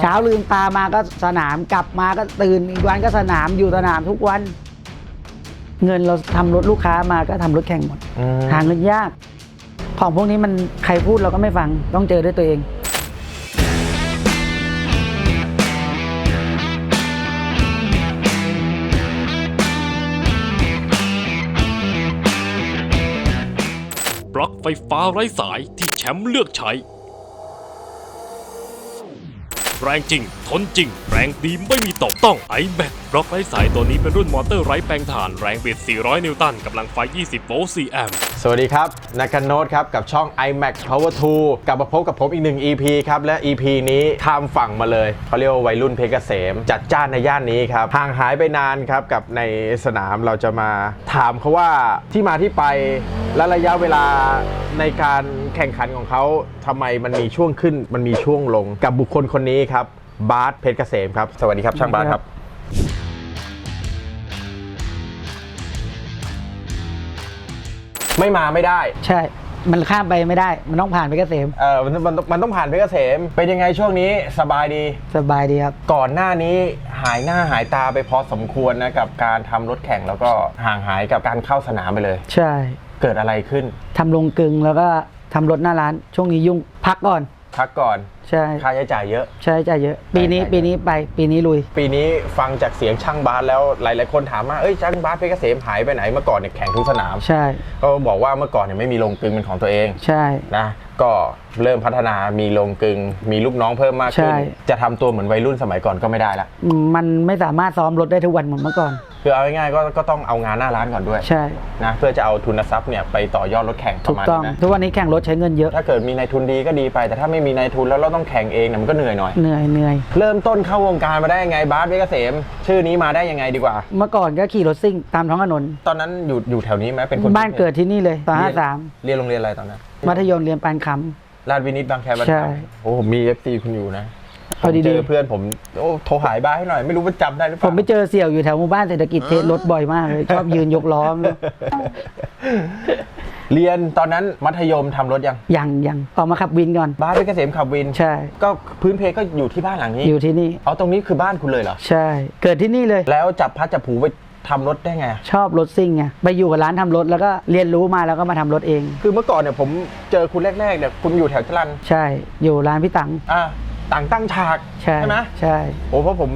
เช้าลืมตามาก็สนามกลับมาก็ตื่นอีกวันก็สนามอยู่สนามทุกวัน เงินเราทำรถลูกค้ามาก็ทำรถแข่งหมดอืมหาเงินยาก ของพวกนี้มันใครพูดเราก็ไม่ฟังต้องเจอด้วยตัวเองปลั๊กไฟฟ้าไร้สายที่แชมป์เลือกใช้ แรงจริง ทนจริง แรงดีไม่มีตกต้อง iMac บล็อกไร้สายตัวนี้เป็นรุ่นมอเตอร์ไร้แปลงถ่านแรงบิด 400 นิวตันกำลังไฟ 20 โวลต์ 4 แอมป์ สวัสดีครับนักกันโนตครับ กับช่อง iMac Power 2 กลับมาพบกับผมอีกหนึ่ง EP ครับ และ EP นี้ข้ามฝั่งมาเลยเขาเรียกว่าวัยรุ่นเพชรเกษม จัดจ้านในย่านนี้ครับ ห่างหายไปนานครับกับในสนามเราจะมาถามเขาว่าที่มาที่ไปและระยะเวลา ในการแข่งขันของเขาทำไมมันมีช่วงขึ้น มันมีช่วงลงกับบุคคลคนนี้ครับบาสเพชรเกษมครับ สวัสดีครับช่างบาสครับ ไม่มาไม่ได้ ใช่ มันข้ามไปไม่ได้ มันต้องผ่านไปเกษมเออมันมันมันต้องผ่านเพชรเกษม เป็นยังไงช่วงนี้สบายดี สบายดีครับ ก่อนหน้านี้หายหน้าหายตาไปพอสมควรนะกับการทำรถแข่งแล้วก็ห่างหายกับการเข้าสนามไปเลย ใช่เกิดอะไรขึ้น ทำลงกึงแล้วก็ทำรถหน้าร้าน ช่วงนี้ยุ่งพักก่อน พักก่อน ใช่ค่าใช้จ่ายเยอะ ใช่จ่ายเยอะ ปีนี้ใช่ปีนี้ไปปีนี้ลุย ปีนี้ฟังจากเสียงช่างบาสแล้วหลาย ๆ คนถามว่าเอ้ยช่างบาสเพชรเกษมหายไปไหนเมื่อก่อนเนี่ยแข่งทุกสนามใช่ก็บอกว่าเมื่อก่อนเนี่ยไม่มีโรงกลึงเป็นของตัวเองใช่นะก็เริ่มพัฒนามีโรงกลึง มีลูกน้องเพิ่มมากขึ้นใช่จะทำตัวเหมือนวัยรุ่นสมัยก่อนก็ไม่ได้ละมันไม่สามารถซ้อมรถได้ทุกวันเหมือนเมื่อก่อน คือเอาง่ายๆก็ก็ต้องเอางานหน้าร้านก่อนด้วยใช่ นะเพื่อจะเอาทุนทรัพย์เนี่ยไปต่อยอดรถแข่งปถูระกมาณต้อง นี้นะทุกวันนี้แข่งรถใช้เงินเยอะถ้าเกิดมีนายทุนดีก็ดีไป แต่ถ้าไม่มีนายทุนแล้วเราต้องแข่งเองเนี่ยมันก็เหนื่อยหน่อย เหนื่อยเหนื่อยเริ่มต้นเข้าวงการมาได้ยังไงบาสเวกเกษมชื่อนี้มาได้ยังไงดีกว่า เมื่อก่อนก็ขี่รถซิ่งตามท้องถนนตอนนั้นอยู่อยู่แถวนี้ไหมเป็นคนบ้านเกิดที่นี่เลยตอนเรีห้ายนสามเรียนโรงเรียนอะไรตอนนั้นมัธยมเรียนปานคราชวินิตบางแคบางใช่ โอ้ผมมีเอฟซีคุณอยู่นะ เอาผมดีๆ เจอเพื่อนผมโอ้โทรหายบ้าสให้หน่อย ไม่รู้ว่าจำได้หรือเปำผล่ามไปเจอเสี่ยวอยู่แถวหมู่บ้านเศรษฐกิจเทสรถบ่อยมากเลยชอบยืนยกล้อเรียนตอนนั้นมัธยมทำรถยัง ยังยังออกมาขับวินก่อนบาสเวกเกษมขับวิน ใช่ ก็พื้นเพก็อยู่ที่บ้านหลังนี้ อยู่ที่นี่ เอาตรงนี้คือบ้านคุณเลยเหรอ ใช่ เกิดที่นี่เลย แล้วจับพัดจับผูไปทำรถได้ไงชอบรถซิ่งไงไปอยู่กับร้านทำรถแล้วก็เรียนรู้มาแล้วก็มาทำรถเอง คือเมื่อก่อนเนี่ยผมเจอคุณแรกๆเนี่ยคุณอยู่แถวจรันใช่ อยู่ร้านพี่ตัง อ่า ต่างตั้งฉากใช่ไหมใช่โอ้เพราะผม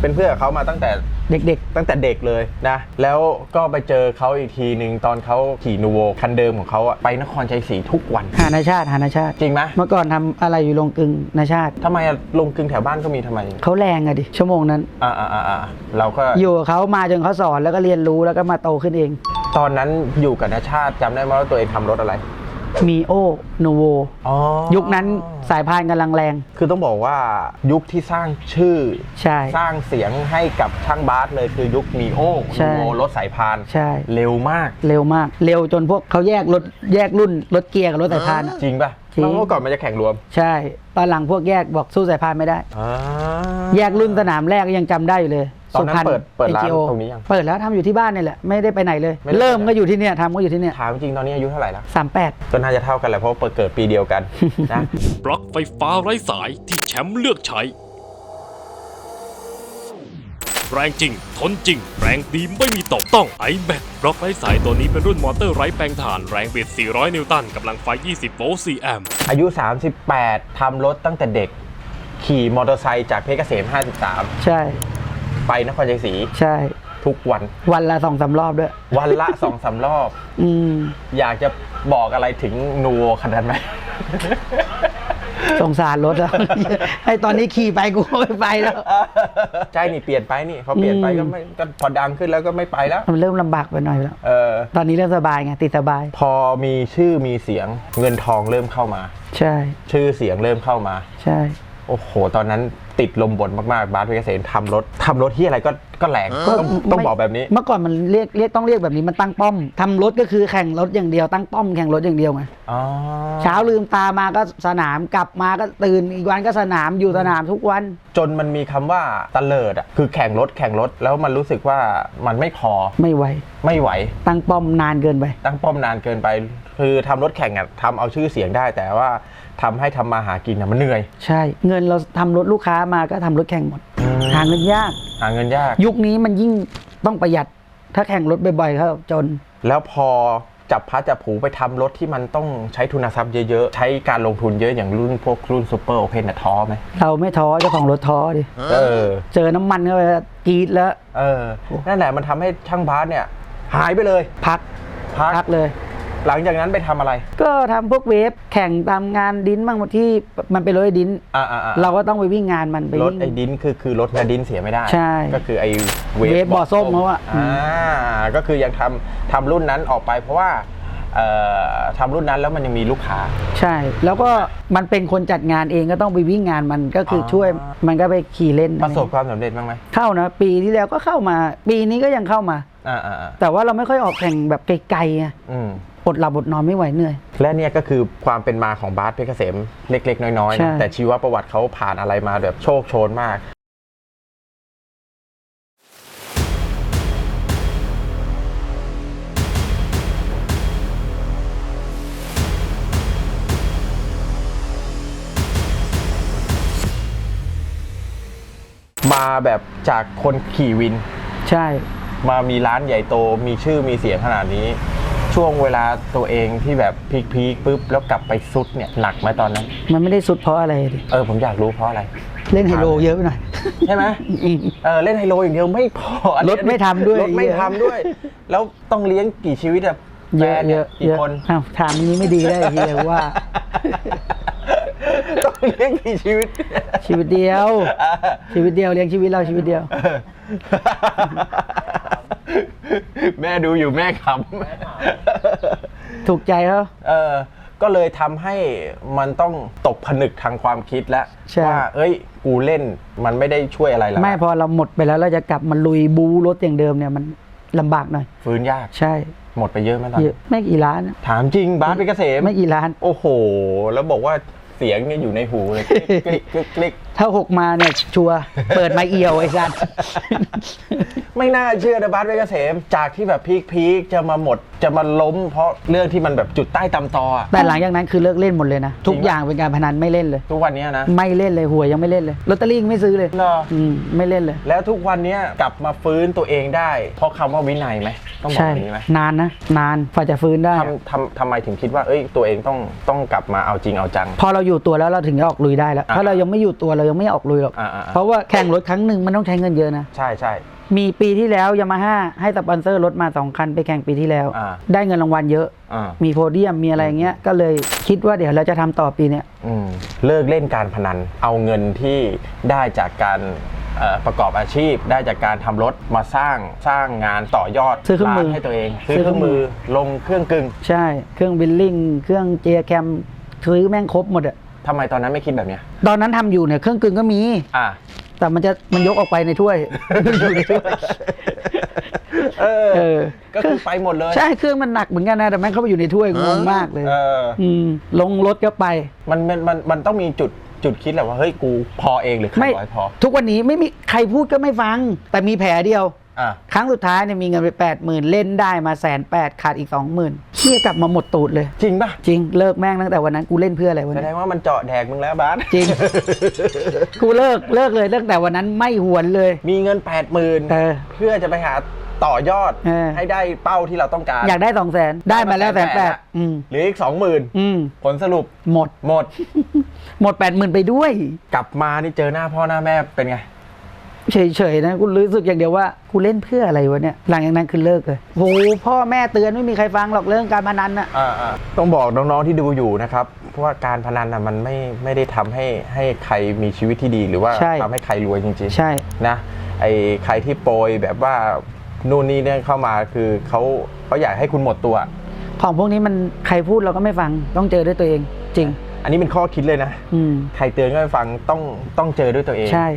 เป็นเพื่อนกับเขามาตั้งแต่เด็กตั้งแต่เด็กเลยนะ แล้วก็ไปเจอเขาอีกทีหนึ่งตอนเขาขี่นูโวคันเดิมของเขาอะไปนครชัยศรีทุกวันๆหานาชาติหานาชาติจริงไหมเมื่อก่อนทำอะไรอยู่โรงกลึงนาชาติทำไมอะลงกึ่งแถวบ้านก็มีทำไมเขาแรงอะดิชั่วโมงนั้นอ่าอ่าอ่าอ่าเราก็อยู่กับเขามาจนเขาสอนแล้วก็เรียนรู้แล้วก็มาโตขึ้นเอง ตอนนั้นอยู่กับนาชาติจำได้ไหมว่าตัวเองทำรถอะไร มีโอโนโวอ๋อยุคนั้นสายพานกำลังแรง คือต้องบอกว่ายุคที่สร้างชื่อ ใช่ สร้างเสียงให้กับช่างบาสเลยคือยุคมีโอใช่นูโวรถสายพานใช่ เร็วมาก เร็วมาก เร็วจนพวกเขาแยกรถแยกรุ่นรถเกียร์กับรถสายพานอะ จริงป่ะจริง เมื่อก่อนมันจะแข่งรวมใช่ตอนหลังพวกแยกบอกสู้สายพานไม่ได้ อ่า แยกรุ่นสนามแรกยังจำได้อยู่เลย ตอนนั้นสุพรรณเปิดเปิดร้าน AGO ตรงนี้ยัง เปิดแล้วทำอยู่ที่บ้านนี่แหละไม่ได้ไปไหนเลย ไม่ได้ไปไหน เริ่มก็อยู่ที่เนี่ยทำก็อยู่ที่เนี่ยถามจริงตอนนี้อายุเท่าไหร่แล้วสามแปดก็น่าจะเท่ากันแหละเพราะว่าเปิดเกิดปีเดียวกันนะ ปลั๊กไฟฟ้าไร้สายที่แชมป์เลือกใช้ แรงจริง ทนจริง แรงดีไม่มีตกต้อง iMac บล็อกไร้สายตัวนี้เป็นรุ่นมอเตอร์ไร้แปลงถ่านแรงบิด 400 นิวตันกำลังไฟ 20 โวลต์ 4 แอมป์อายุ 38ทำรถตั้งแต่เด็ก ขี่มอเตอร์ไซค์จากเพชรเกษม ใช่ 53 ไปนครชัยศรีใช่ ทุกวัน วันละสองสารอบด้วย วันละ สองสามรอบ อืม อยากจะบอกอะไรถึงนูโวคันนั้นไหม สงสารรถแล้วให้ตอนนี้ขี่ไปกูก็ไม่ไปแล้ว ใช่นี่เปลี่ยนไปนี่พอเปลี่ยนไปก็ไม่ก็พอดังขึ้นแล้วก็ไม่ไปแล้ว มันเริ่มลำบากไปหน่อยแล้ว เออ ตอนนี้เริ่มสบายไงติดสบาย พอมีชื่อมีเสียงเงินทองเริ่มเข้ามา ใช่ ชื่อเสียงเริ่มเข้ามา ใช่ โอ้โห ตอนนั้นติดลมบนมากๆ บาสเพกเกษมทำรถทำรถที่อะไรก็ ก็แหลงต้องต้องไม่บอกแบบนี้ เมื่อก่อนมันเรียกเรียกต้องเรียกแบบนี้มันตั้งป้อมทำรถก็คือแข่งรถอย่างเดียวตั้งป้อมแข่งรถอย่างเดียวไงอ๋อเช้าลืมตามาก็สนามกลับมาก็ตื่นอีกวันก็สนามอยู่สนามทุกวัน จนมันมีคำว่าตะเลิดอะคือแข่งรถแข่งรถแล้วมันรู้สึกว่ามันไม่พอไม่ไหวไม่ไหว ตั้งป้อมนานเกินไป ตั้งป้อมนานเกินไป คือทำรถแข่งอะทำเอาชื่อเสียงได้ แต่ว่าทำให้ทำมาหากินอะมันเหนื่อย ใช่ เงินเราทำรถลูกค้ามาก็ทำรถแข่งหมด หาเงินยาก หาเงินยาก ยุคนี้มันยิ่งต้องประหยัด ถ้าแข่งรถบ่อยๆเขาจน แล้วพอจับพัดจับผูไปทำรถที่มันต้องใช้ทุนทรัพย์เยอะๆ ใช้การลงทุนเยอะอย่างรุ่นพวกรุ่นซูเปอร์โอเพนท้อไหม เราไม่ท้อเจ้าของรถท้อดิ เออ เจอน้ำมันเข้าไปกรีดแล้ว เออ นั่นแหละมันทำให้ช่างบาสเนี่ย หายไปเลย พัก พักพักเลย หลังจากนั้นไปทำอะไร ก็ทำพวกเวฟแข่งตามงานดินบ้างที่มันเป็นรถไอ้ดิน อ่าอ่าอ่าเราก็ต้องไปวิ่งงานมันไปรถวิ่ง ไอ้ดินคือคือรถนาดินเสียไม่ได้ใช่ก็คือไอ้เวฟบ่อส้มเขาอะอ่าก็คือยังทำทำรุ่นนั้นออกไป เพราะว่าเอ่อทำรุ่นนั้นแล้วมันยังมีลูกค้า ใช่ แล้วก็มันเป็นคนจัดงานเองก็ต้องไปวิ่งงานมันก็คือออ ช่วยมันก็ไปขี่เล่นประสบความสำเร็จบ้างไหมเข้านะ ปีที่แล้วก็เข้ามา ปีนี้ก็ยังเข้ามา อ่าอ่าอ่าแต่ว่าเราไม่ค่อยออกแข่งแบบไกลๆไงอืม อดหลับอดนอนไม่ไหวเหนื่อย และเนี่ยก็คือความเป็นมาของบาสเพชรเกษมเล็ก ๆ น้อยๆใช่ นะแต่ชีวประวัติเขาผ่านอะไรมาแบบโชคโชนมาก มาแบบจากคนขี่วิน ใช่ มามีร้านใหญ่โตมีชื่อมีเสียงขนาดนี้ ช่วงเวลาตัวเองที่แบบพีคๆปุ๊บแล้วกลับไปซุดเนี่ยหนักไหมตอนนั้น มันไม่ได้สุดเพราะอะไรดิเออผมอยากรู้เพราะอะไร เล่นไฮโลเยอะไปหน่อย ใช่ไหมอืม เออเล่นไฮโลอย่างเดียวไม่พออันนี้รถไม่ทำด้วยรถไม่ทำด้วย แล้วต้องเลี้ยงกี่ชีวิตอะเยแฟอะนเยเนี่ยอะกี่เยอะคน อ้าวถามอย่างนี้ไม่ดีได้ทีเดียวว่า ต้องเลี้ยงกี่ชีวิต ชีวิตเดียว ชีวิตเดียวเลี้ยงชีวิตเราชีวิตเดียว แม่ดูอยู่แม่ขำถูกใจเขาเออ ก็เลยทำให้มันต้องตกผนึกทางความคิดแล้วใช่ว่า เอ้ย กูเล่นมันไม่ได้ช่วยอะไรแล้วไม่พอเราหมดไปแล้วเราจะกลับมาลุยบูรถอย่างเดิมเนี่ยมันลำบากหน่อยฟื้นยากใช่หมดไปเยอะไหมตอนเยอะไม่กี่ล้านนะถามจริงบาสเป็นเกษมไม่กี่ล้าน โอ้โห แล้วบอกว่าเสียงเนี่ยอยู่ในหูเลยคลิกคลิกคลิกถ้าหกมาเนี่ยชัวร์เปิดมาเอียวไอ้สัตว์ ไม่น่าเชื่อนะบาสเป็นเกษมจากที่แบบพีคพีคจะมาหมดจะมาล้ม เพราะเรื่องที่มันแบบจุดใต้ตำตออะแต่หลังจากนั้นคือเลิกเล่นหมดเลยนะ ทุกอย่างเป็นการพนันไม่เล่นเลย ทุกวันเนี้ยนะไม่เล่นเลยหวยยังไม่เล่นเลยลอตเตอรี่ยังไม่ซื้อเลยเหรออืมไม่เล่นเลย แล้วทุกวันเนี้ยกลับมาฟื้นตัวเองได้ เพราะคำว่าวินัยไหมต้องบอกใช่อย่างนี้ไหมนานนะนานกว่าจะฟื้นได้ ทำทำทำไมถึงคิดว่าเอ้ยตัวเองต้องต้องกลับมาเอาจริงเอาจัง พอเราอยู่ตัวแล้วเราถึงจะออกลุยได้แล้ว อ่าถ้าเรายังไม่อยู่ตัวเรายังไม่ออกลุยหรอก อ่าอ่าอ่า เพราะว่าแข่งรถครั้งหนึ่งมันต้องใช้เงินเยอะนะ ใช่ใช่ มีปีที่แล้วยามาฮ่าให้สปอนเซอร์รถมาสองคันไปแข่งปีที่แล้ว อ่าได้เงินรางวัลเยอะ อ่ามีโพเดียมมีอะไรเงี้ยก็เลยคิดว่าเดี๋ยวเราจะทำต่อปีเนี้ย อืมเลิกเล่นการพนัน เอาเงินที่ได้จากการเอ่อประกอบอาชีพ ได้จากการทำรถมาสร้างสร้างงานต่อยอดซื้อเครื่องมือานให้ตัวเองซื้อซื้อเครื่องมือเครื่องมืลงเครื่องกึ่งใช่ เครื่องบิลลิ่งเครื่องเจแคมซื้อแม่งครบหมดอะทำไมตอนนั้นไม่คิดแบบเนี้ย ตอนนั้นทำอยู่เนี่ยเครื่องกึ่งก็มี อ่า แต่มันจะมันยกออกไปในถ้วย อยู่ในถ้วยเออเออ ก็คือไปหมดเลย ใช่เครื่องมันหนักเหมือนกันนะแต่แม่งเข้าไปอยู่ในถ้วยงงมากเลยเอออืมลงรถก็ไป มันมันมันมันต้องมีจุดจุดคิดแหละว่า เฮ้ย กูพอเองหรือใครไม่บอกให้พอ ทุกวันนี้ไม่มีใครพูดก็ไม่ฟัง แต่มีแผลเดียวอะ ครั้งสุดท้ายเนี่ยมีเงินไปแปดหมื่นเล่นได้มาแสนแปดขาดอีกสองหมื่นเชี่ยกลับมาหมดตูดเลย จริงป่ะ จริงเลิกแม่งตั้งแต่วันนั้นกูเล่นเพื่ออะไรวันแสดนี้งว่ามันเจาะแดกมึงแล้วบาสจริง กูเลิกเลิกเลยตั้งแต่วันนั้นไม่หวนเลย มีเงิน8ปดหมื่นเออ เพื่อจะไปหาต่อยอดเออ ให้ได้เป้าที่เราต้องการ อยากได้สองแสนได้มาแล้วแสนแปดอืมหรืออีกสองหมื่นอืมผลสรุปหมด หมด หมดแปดหมื่นไปด้วย กลับมานี่เจอหน้าพ่อหน้าแม่เป็นไง เฉยๆนะกูรู้สึกอย่างเดียวว่ากูเล่นเพื่ออะไรวะเนี่ยหลังจากนั้นคือเลิกเลยโหพ่อแม่เตือนไม่มีใครฟังหรอกเรื่องการพนันน่ะต้องบอกน้องๆที่ดูอยู่นะครับเพราะว่าการพนันน่ะมันไม่ไม่ได้ทำให้ให้ใครมีชีวิตที่ดีหรือว่าใช่ ทำให้ใครรวยจริงใช่ๆนะไอ้ใครที่โปรยแบบว่านู่นนี่เนี่ยเข้ามาคือเขาเขาอยากให้คุณหมดตัว ของพวกนี้มันใครพูดเราก็ไม่ฟังต้องเจอด้วยตัวเองจริง อันนี้เป็นข้อคิดเลยนะ อืม ใครเตือนก็ไม่ฟังต้องต้องเจอด้วยตัวเอง ใช่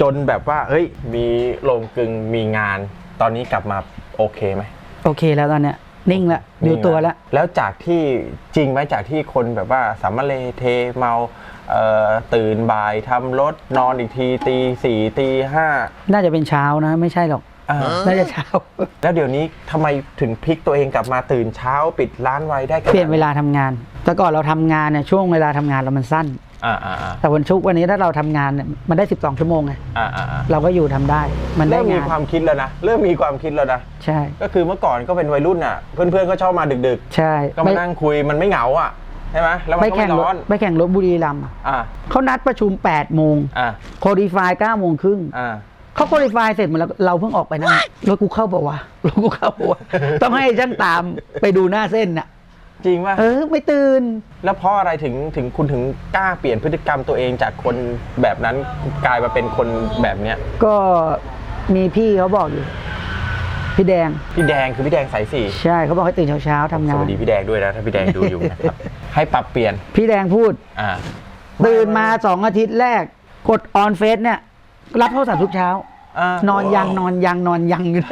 จนแบบว่า เฮ้ย มีโรงกลึงมีงาน ตอนนี้กลับมาโอเคไหมโอเคแล้วตอนเนี้ยนิ่งละอยู่ตัวแล้วแล้วจากที่จริงไหมจากที่คนแบบว่าสามะเลเทเมาเอ่อตื่นบ่ายทำรถนอนอีกทีตีสี่ตีห้าน่าจะเป็นเช้านะ ไม่ใช่หรอกอ่าน่าจะเช้า แล้วเดี๋ยวนี้ทำไมถึงพลิกตัวเองกลับมาตื่นเช้าปิดร้านไวได้ขนาดเปลี่ยนเวลาทำงาน แต่ก่อนเราทำงานเนี่ยช่วงเวลาทำงานเรามันสั้น อ่าอ่าอ่าแต่วันชุกร์วันนี้ถ้าเราทำงานเนี่ยมันได้ 12 ชั่วโมงไงอ่าอ่าอ่าเราก็อยู่ทำได้ มันได้เริ่มมีงานความคิดแล้วนะเริ่มมีความคิดแล้วนะใช่ ก็คือเมื่อก่อนก็เป็นวัยรุ่นอะ เพื่อนๆก็ชอบมาดึกใช่ๆ ก็มานั่งคุยมันไม่เหงาอะใช่ไหมแล้วมันไปก็แข่ไม่งรร้ถอนไปแข่งรถบุรีรัมย์อ่าเขานัดประชุม 8 โมงอ่าโคดีฟาย9โมงครึ่งอ่า เขาโคดีฟายเสร็จหมดแล้วเราเพิ่งออกไปนั่งรถกูเข้าเปล่าวะรถกูเข้าเปล่าวะต้องให้ช่างตามไปดูหน้าเส้นน่ะ จริงป่ะเออไม่ตื่น แล้วเพราะอะไรถึงถึงคุณถึงกล้าเปลี่ยนพฤติกรรมตัวเองจากคนแบบนั้นกลายมาเป็นคนแบบเนี้ยก็มีพี่เขาบอกอยู่ พี่แดง พี่แดงคือพี่แดงสายสี่ใช่เขาบอกให้ตื่นเช้าๆทำสงานวัสดีพี่แดงด้วยนะถ้าพี่แดงดูอยู่นะครับ ให้ปรับเปลี่ยนพี่แดงพูด อ่าตื่นมาสองอาทิตย์แรก กดออนเฟซเนี่ย รับโทรศัพท์ทุกเช้าอ่า นอนยังนอนยังนอนยังอยู่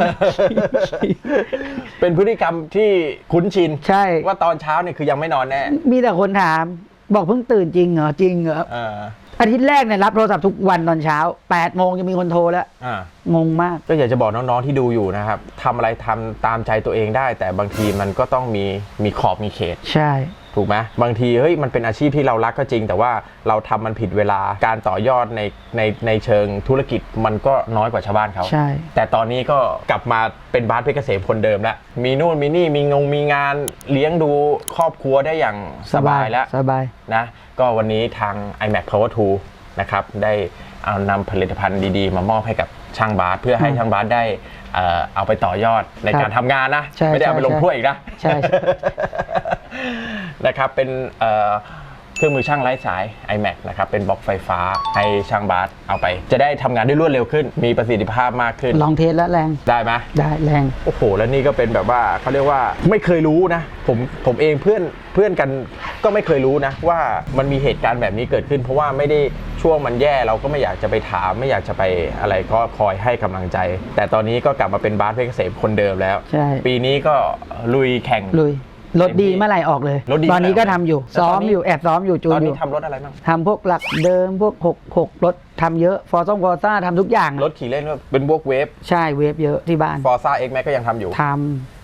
เป็นพฤติกรรมที่คุ้นชินใช่ ว่าตอนเช้าเนี่ยคือยังไม่นอนแน่ มีแต่คนถาม บอกเพิ่งตื่นจริงเหรอจริงเหรอเอออาทิตย์แรกเนี่ยรับโทรศัพท์ทุกวันตอนเช้า8โมงจะมีคนโทรแล้วอ่างงมาก ก็อยากจะบอกน้องๆที่ดูอยู่นะครับทำอะไรทำตามใจตัวเองได้ แต่บางทีมันก็ต้องมีมีขอบมีเขต ใช่ ถูกไหมบางทีเฮ้ยมันเป็นอาชีพที่เรารักก็จริง แต่ว่าเราทำมันผิดเวลาการต่อยอดในในในเชิงธุรกิจมันก็น้อยกว่าชาวบ้านเขาใช่แต่ตอนนี้ก็กลับมาเป็นบาสเพชรเกษมคนเดิมแล้วมีนู่นมีนี่มีงงมีงานเลี้ยงดูครอบครัวได้อย่างสบายแล้วสบายนะก็วันนี้ทาง iMac Power 2นะครับได้เอานำผลิตภัณฑ์ดีๆ มามอบให้กับช่างบาสเพื่อให้ช่างบาสได้เอ่อเอาไปต่อยอดในการทำงานนะใช่ไม่ได้เอาไปใช่ลงถ้วยอีกนะใช่ นะครับเป็นเอ่อเครื่องมือช่างไร้สาย iMac นะครับเป็นบล็อกไฟฟ้าให้ช่างบาสเอาไป จะได้ทำงานได้รวดเร็วขึ้น มีประสิทธิภาพมากขึ้นลองเทสแล้วแรง ได้ไหม ได้แรง โอ้โห แล้วนี่ก็เป็นแบบว่าเขาเรียกว่าไม่เคยรู้นะ ผมผมเองเพื่อนเพื่อนกันก็ไม่เคยรู้นะ ว่ามันมีเหตุการณ์แบบนี้เกิดขึ้น เพราะว่าไม่ได้ช่วงมันแย่เราก็ไม่อยากจะไปถาม ไม่อยากจะไปอะไรก็คอยให้กำลังใจ แต่ตอนนี้ก็กลับมาเป็นบาสเพชรเกษมคนเดิมแล้ว ใช่ปีนี้ก็ลุยแข่งลุย รถดีเมื่อไหร่ออกเลย รถดีตอนนี้ก็ทำอยู่ แล้วซ้อตอมนนี้อยู่แอบซ้อมอยู่จูตอนนอนี้ยู่ทำรถอะไรบ้างทำพวกหลักเดิมพวกหกหกรถทำเยอะ ฟอร์ซ่งฟอร์ซ่าทำทุกอย่างรถขี่เล่นก็เป็นพวกเวฟใช่เวฟเยอะที่บ้านฟอร์ซ่าเอ็กแม็กก็ยังทำอยู่ ท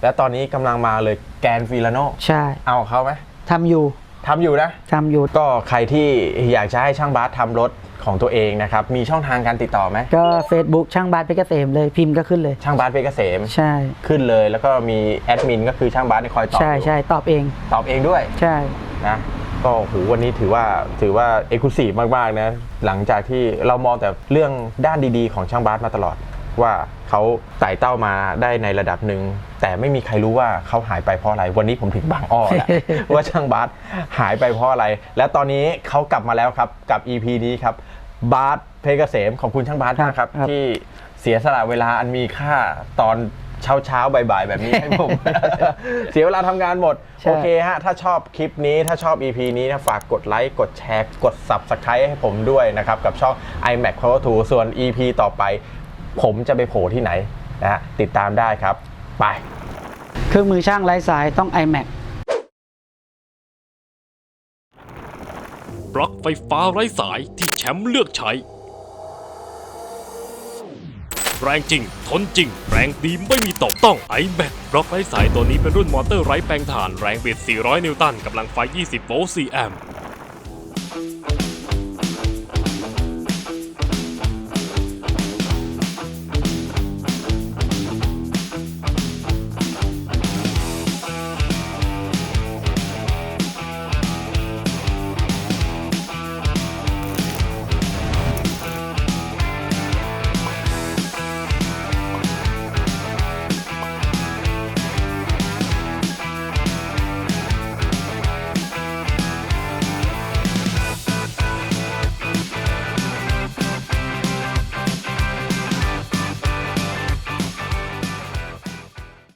และตอนนี้กำลังมาเลยแกนฟิลาโนำใช่เอาเขาไหมทำอยู่ ทำอยู่นะ ทำอยู่ ก็ใครที่อยากจะให้ช่างบาสทำรถของตัวเองนะครับ มีช่องทางการติดต่อไหม ก็ Facebook ช่างบาสเพชรเกษมเลยพิมพ์ก็ขึ้นเลย ช่างบาสเพชรเกษม ใช่ ขึ้นเลยแล้วก็มีแอดมินก็คือช่างบาสในคอยตอบใช่อยู่ใช่ตอบเอง ตอบเองด้วยใช่ นะก็โหวันนี้ถือว่าถือว่าเอกลุศีมากๆนะหลังจากที่เรามองแต่เรื่องด้านดีๆ ของช่างบาสมาตลอด ว่าเขาไต่เต้ามาได้ในระดับหนึ่งแต่ไม่มีใครรู้ว่าเขาหายไปเพราะอะไรวันนี้ผมถึงบางอ้อแล้วว่าช่างบาสหายไปเพราะอะไร และตอนนี้เขากลับมาแล้วครับกับ EP นี้ครับบาสเพชรเกษมขอบคุณช่างบาสมากครับครับ ที่เสียสละเวลาอันมีค่าตอนเช้าเช้าๆบ่ายๆ แบบนี้ให้ผม เสียเวลาทำงานหมดใช่โอเคฮะ ถ้าชอบคลิปนี้ถ้าชอบ EP นี้นะฝากกดไลค์กดแชร์ กด Subscribe ให้ผมด้วยนะครับ กับช่อง iMac Power 2ส่วน EP ต่อไป ผมจะไปโผล่ที่ไหนนะฮะติดตามได้ครับ ไป เครื่องมือช่างไร้สายต้อง iMac บล็อกไฟฟ้าไร้สายที่แชมป์เลือกใช้ แรงจริง ทนจริง แรงดีไม่มีตกต้อง i m a c บล็อกไร้สายตัวนี้เป็นรุ่นมอเตอร์ไร้แปลงถ่านแรงบิด 400 นิวตันกำลังไฟ 20 โวลต์ 4 แอมป์